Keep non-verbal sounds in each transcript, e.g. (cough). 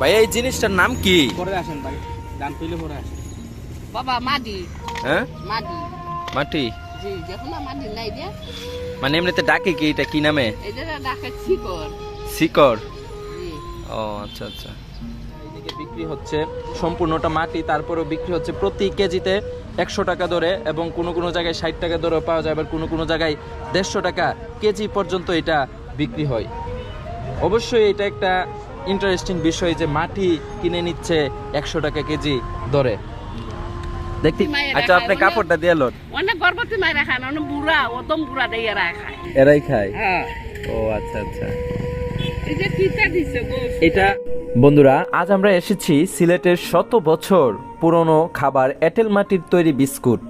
ভাই এই জিনিসটার নাম কি? পরে আসেন ভাই গান তুলে পরে আসেন। বাবা মাটি। হ্যাঁ? মাটি। মাটি? জি দেখুন মাটি নাই মানে এমনিতে ডাকে কি এটা কি নামে? ডাকে শিকড়। শিকড়? ও আচ্ছা আচ্ছা। এইদিকে বিক্রি হচ্ছে সম্পূর্ণটা মাটি তারপরেও বিক্রি হচ্ছে প্রতি কেজিতে একশো টাকা দরে এবং কোনো কোনো জায়গায় ষাট টাকা দরেও পাওয়া যায় আবার কোনো কোনো জায়গায় দেড়শো টাকা কেজি পর্যন্ত এটা বিক্রি হয়। অবশ্যই এটা একটা ইন্টারেস্টিং বিষয় যে মাটি কিনে নিচ্ছে একশো টাকা কেজি দরে। আচ্ছা আপনি কাপড়টা দিয়ে লোন। অনেক গর্ভবতী মায়েরা খায় না অনেক বুড়া ওদম বুড়া দিয়ে এরা খায়। এরাই খায়? হ্যাঁ। ও আচ্ছা আচ্ছা। এটা বন্ধুরা আজ আমরা এসেছি সিলেটের শত বছর পুরনো খাবার এঁটেল মাটির তৈরি বিস্কুট।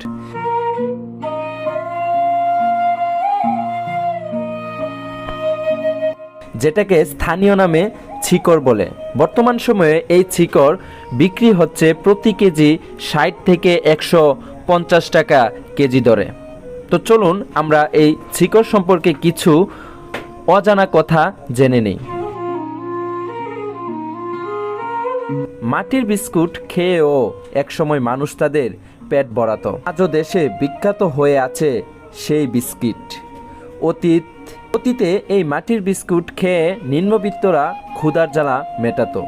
যেটাকে স্থানীয় নামে ছিকর বলে। বর্তমান সময়ে এই ছিকর বিক্রি হচ্ছে প্রতি কেজি ষাট থেকে একশো পঞ্চাশ টাকা কেজি দরে। তো চলুন আমরা এই ছিকর সম্পর্কে কিছু অজানা কথা জেনে নিই। মাটির বিস্কুট খেয়েও একসময় মানুষ তাদের পেট ভরাতো। আজও দেশে বিখ্যাত হয়ে আছে সেই বিস্কিট। অতীত, অতীতে এই মাটির বিস্কুট খেয়ে নিম্নবিত্তরা ক্ষুধার জ্বালা মেটাতো,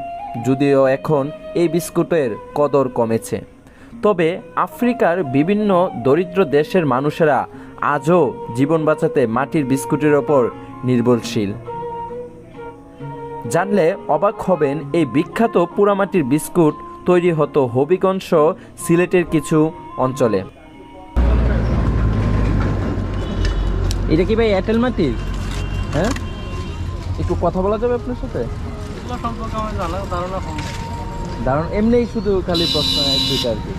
যদিও এখন এই বিস্কুটের কদর কমেছে। তবে আফ্রিকার বিভিন্ন দরিদ্র দেশের মানুষেরা আজও জীবন বাঁচাতে মাটির বিস্কুটের ওপর নির্ভরশীল। জানলে অবাক হবেন, এই বিখ্যাত পোড়ামাটির বিস্কুট তৈরি হতো হবিগঞ্জ সিলেটের কিছু অঞ্চলে। এটা কি ভাই এয়ারটেল মাটির হ্যাঁ? একটু কথা বলা যাবে আপনার সাথে? ধারণা এমনিই শুধু খালি প্রশ্ন এক দুইটা আর কি।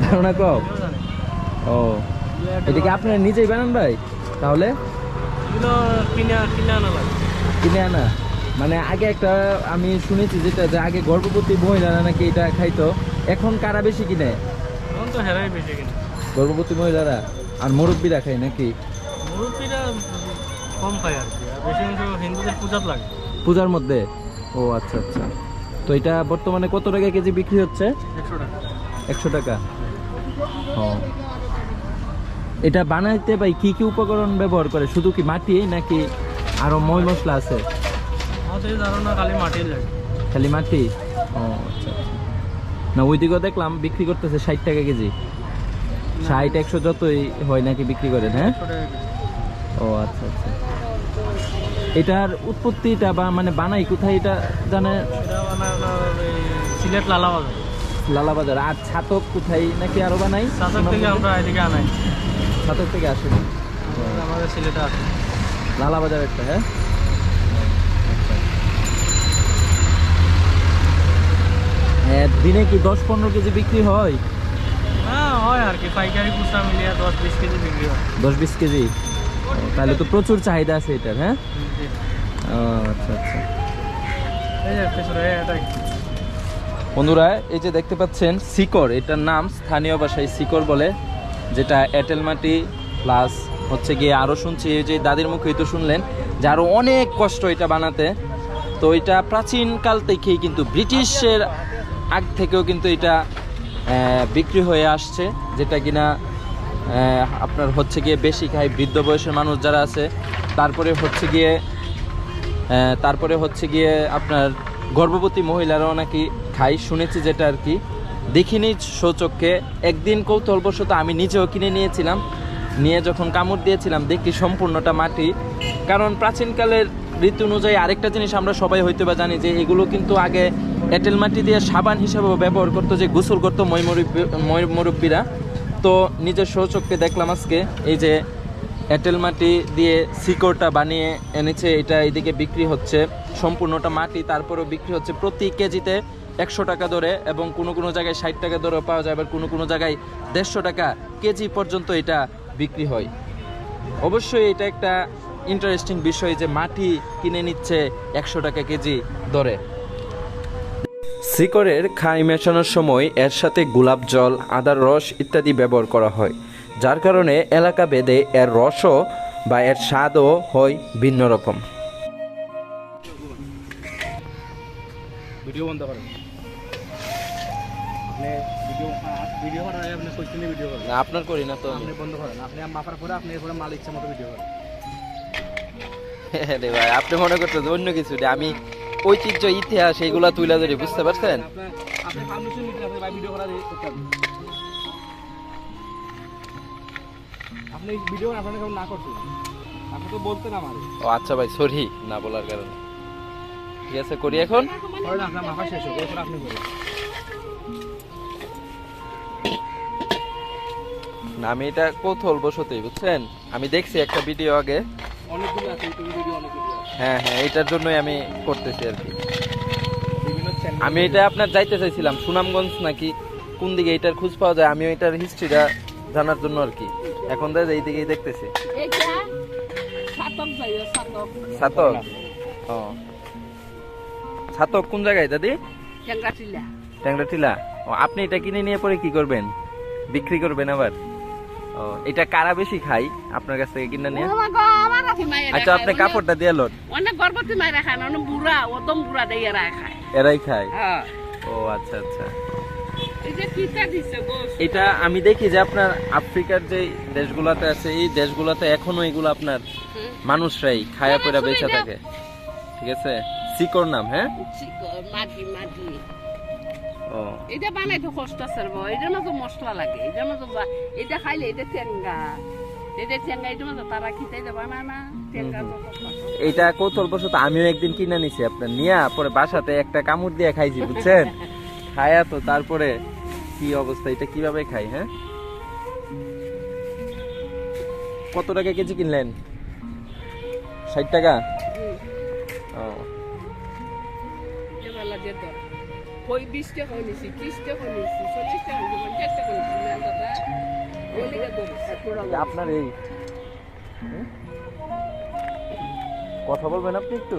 ধারণা কম। ও। এটা কি আপনারা নিজেই বানান ভাই? তাহলে? কিনে আনা কিনে আনা? মানে আগে একটা আমি শুনেছি যেটা যে আগে গর্ভবতী মহিলারা নাকি এটা খাইতো। এখন কারা বেশি কিনে? এখন তো হেরাই বেশি কিনে। গর্ভবতী মহিলারা? আর মুরব্বীরা খায় নাকি? মুরব্বীরা কম খায় আর কি আর বেশি হিন্দুদের পূজাত লাগে। পূজার মধ্যে? ও আচ্ছা আচ্ছা। তো এটা বর্তমানে কত টাকা কেজি বিক্রি হচ্ছে? একশো টাকা। একশো টাকা? ও। এটা বানাইতে ভাই কি কি উপকরণ ব্যবহার করে? শুধু কি মাটি নাকি আরও মই মশলা আছে? খালি মাটি? ও আচ্ছা আচ্ছা। না ওইদিকেও দেখলাম বিক্রি করতেছে ষাট টাকা কেজি। ষাট একশো যতই হয় নাকি বিক্রি করেন হ্যাঁ। ও আচ্ছা আচ্ছা। এটার উৎপত্তিটা বা মানে বানাই কোথায় এটা জানে? সিলেট লালা বাজার লালা বাজার আর ছাতক কোথায় নাকি আরও বানাই? সাতক থেকে আমরা এদিকে আনাই। ছাতক থেকে আসেনি? আমাদের সিলেটে আছে। লালা বাজার একটা হ্যাঁ? হ্যাঁ দিনে কি দশ পনেরো কেজি বিক্রি হয়? হ্যাঁ আর কি পাইকারি খুচরা মিলিয়ে দশ বিশ কেজি বিক্রি হয়। দশ বিশ কেজি? তাহলে তো প্রচুর চাহিদা আছে এটার হ্যাঁ? আচ্ছা আচ্ছা। বন্ধুরা এই যে দেখতে পাচ্ছেন শিকড় এটার নাম স্থানীয় ভাষায় শিকড় বলে যেটা এঁটেল মাটি প্লাস হচ্ছে গিয়ে আরও শুনছি এই যে দাদির মুখেই তো শুনলেন যে আরও অনেক কষ্ট এটা বানাতে। তো এটা প্রাচীনকাল থেকেই কিন্তু ব্রিটিশের আগ থেকেও কিন্তু এটা বিক্রি হয়ে আসছে, যেটা কিনা আপনার হচ্ছে গিয়ে বেশি খায় বৃদ্ধ বয়সের মানুষ যারা আছে, তারপরে হচ্ছে গিয়ে তারপরে হচ্ছে গিয়ে আপনার গর্ভবতী মহিলারাও নাকি খাই শুনেছি যেটা আর কি। দেখিনি সচক্ষে একদিন কৌতূহলবশত আমি নিজেও কিনে নিয়েছিলাম, নিয়ে যখন কামড় দিয়েছিলাম, দেখি সম্পূর্ণটা মাটি। কারণ প্রাচীনকালের ঋতু অনুযায়ী আরেকটা জিনিস আমরা সবাই হয়তো বা জানি যে এগুলো কিন্তু আগে এঁটেল মাটি দিয়ে সাবান হিসাবেও ব্যবহার করতো, যে গোসল করতো মই মুরব্বী মুরব্বীরা। তো নিজের সচক্ষে দেখলাম আজকে, এই যে এঁটেল মাটি দিয়ে শিকড়টা বানিয়ে এনেছে, এটা এদিকে বিক্রি হচ্ছে। সম্পূর্ণটা মাটি তারপরেও বিক্রি হচ্ছে প্রতি কেজিতে একশো টাকা দরে এবং কোনো কোনো জায়গায় ষাট টাকা দরেও পাওয়া যায়, আবার কোনো কোনো জায়গায় দেড়শো টাকা কেজি পর্যন্ত এটা বিক্রি হয়। অবশ্যই এটা একটা ইন্টারেস্টিং বিষয় যে মাটি কিনে নিচ্ছে একশো টাকা কেজি দরে। শিকড়ের খাই মেশানোর সময় এর সাথে গোলাপ জল আদার রস ইত্যাদি ব্যবহার করা হয় যার কারণে এলাকা ভেদে এর রসও বা এর স্বাদও হয় ভিন্ন রকম। ভিডিও বন্ধ করেন। আপনি ভিডিও ভিডিও করার আগে আপনি কোশ্চেনে ভিডিও করেন? না আপনার করি না তো। আপনি বন্ধ করেন আপনি মাপার পরে আপনি এরপরে মাল ইচ্ছা মতো ভিডিও করেন। ভাই আপনি মনে করতেছেন অন্য কিছু আমি ঐতিহ্য ইতিহাস এইগুলা তুলে ধরি বুঝতে পারছেন? আপনি ভিডিও আপনার কেমন না করছেন? আপনি তো বলতেন আমার। ও আচ্ছা ভাই সরি না বলার কারণে। ঠিক আছে করি এখন? করেন আপনার মাপা শেষ হোক এরপর আপনি করেন। না আমি এটা কৌতূহল বসতেই বুঝছেন? আমি দেখছি একটা ভিডিও আগে। অনেকগুলো আছে ইউটিউবে ভিডিও অনেকগুলো। হ্যাঁ হ্যাঁ এটার জন্যই আমি করতেছি আর কি। আমি এটা আপনার যাইতে চাইছিলাম সুনামগঞ্জ নাকি কোন দিকে এটার খোঁজ পাওয়া যায়? আমি এটার হিস্ট্রিটা জানার জন্য আর কি। এখন দেখ এই দিকেই দেখতেছি সাতক সাতক। ও। ছাতক কোন জায়গায় দাদি? চেঙ্গা টিলা ট্যাংরা টিলা ও আপনি এটা কিনে নিয়ে পরে কি করবেন? বিক্রি করবেন আবার? ও এটা কারা বেশি খাই আপনার কাছ থেকে কিনে নিয়ে? মায়েরা আচ্ছা আপনি কাপড়টা দিয়ে লোন। অনেক গর্ভবতী মায়েরা খায় না অনেক বুড়া ওদম বুড়া দেয় এরা খায়। এরাই খায়? হ্যাঁ। ও আচ্ছা আচ্ছা। এটা আমি দেখি যে আপনার আফ্রিকার যে দেশগুলোতে আছে এই দেশগুলোতে এখনও এগুলো আপনার মানুষরাই খায়া পয়রা বেঁচে থাকে। ঠিক আছে? সিকর নাম হ্যাঁ? মাটি মাটি। ও। এটা বানাইতে কষ্ট আছে। এটার মতো মশলা লাগে এটার মতো এটা খাইলে এটা টেঙ্গা। এটা তো আমিও একদিন কিনে নিছি আপনার। নিয়া পরে বাসাতে একটা কামড় দিয়ে খাইছি বুঝছেন? (laughs) খায়া তো তারপরে কি অবস্থা এটা কীভাবে খাই হ্যাঁ? কত টাকা কেজি কিনলেন? ষাট টাকা? ও। ওই বিশ টাকা নিছি ত্রিশ টাকা নিছি চল্লিশ টাকা আপনার এই কথা বলবেন আপনি একটু?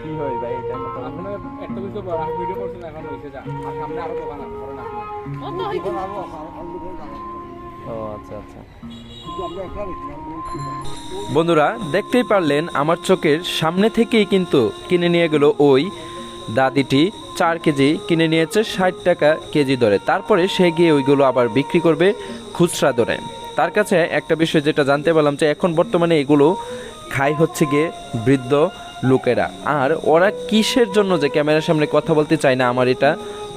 কি হয় ভাই এটা? কথা বলবেন? আপনার একটা কিছু ভিডিও করছেন এখন হয়েছে যা আর সামনে আরও দোকান আছে করেন আপনি। কত হইতো? ও আচ্ছা আচ্ছা। বন্ধুরা দেখতেই পারলেন আমার চোখের সামনে থেকেই কিন্তু কিনে নিয়ে গেল ওই দাদিটি। চার কেজি কিনে নিয়েছে ষাট টাকা কেজি দরে। তারপরে সে গিয়ে ওইগুলো আবার বিক্রি করবে খুচরা দরে। তার কাছে একটা বিষয় যেটা জানতে পারলাম যে এখন বর্তমানে এগুলো খাই হচ্ছে গিয়ে বৃদ্ধ লোকেরা। আর ওরা কিসের জন্য যে ক্যামেরার সামনে কথা বলতে চায় না আমার এটা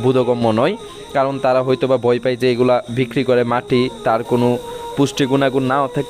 বোধগম্য নয়। কারণ তারা হয়তো বা ভয় পায় যে এগুলা বিক্রি করে মাটি, তার কোনো পুষ্টি গুণাগুণ নাও থাকে